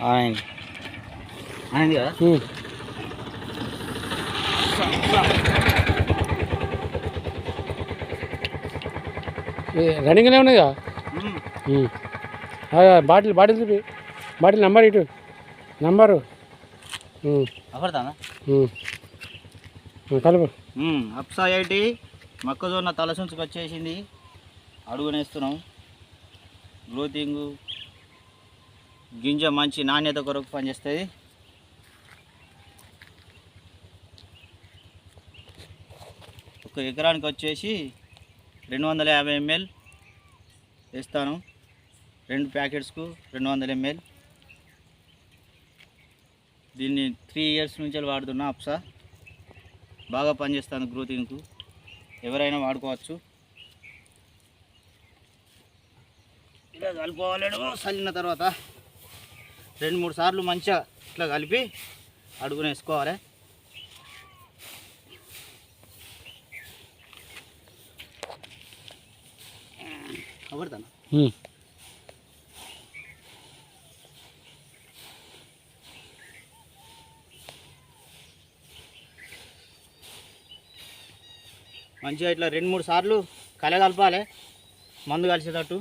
అయింది అయింది కదా? రన్నింగ్లో ఉన్నాయిగా? బాటిల్ బాటిల్ చూపి. బాటిల్ నంబర్ ఇటు. నంబరు. కలుపు. అప్సా ఎయిటీ మొక్కజొన్న తలసుంచుకు వచ్చేసింది అడుగునేస్తున్నాం. గ్రోతింగ్. గింజ మంచి నాణ్యత కొరకు పనిచేస్తుంది. ఒక ఎకరానికి వచ్చేసి రెండు వందల యాభై ఎంఎల్ వేస్తాను. రెండు ప్యాకెట్స్కు రెండు వందల ఎంఎల్. దీన్ని త్రీ ఇయర్స్ నుంచి వాడుతున్నా అప్సా. బాగా పనిచేస్తాను గ్రోతింగ్కు. ఎవరైనా వాడుకోవచ్చు. ఇలా కలుపుకోవాలేడు చల్లిన తర్వాత రెండు మూడు సార్లు మంచిగా ఇట్లా కలిపి అడుగున వేసుకోవాలి అవడతాను. మంచిగా ఇట్లా రెండు మూడు సార్లు కలగలపాలి మందు కలిసేటట్టు.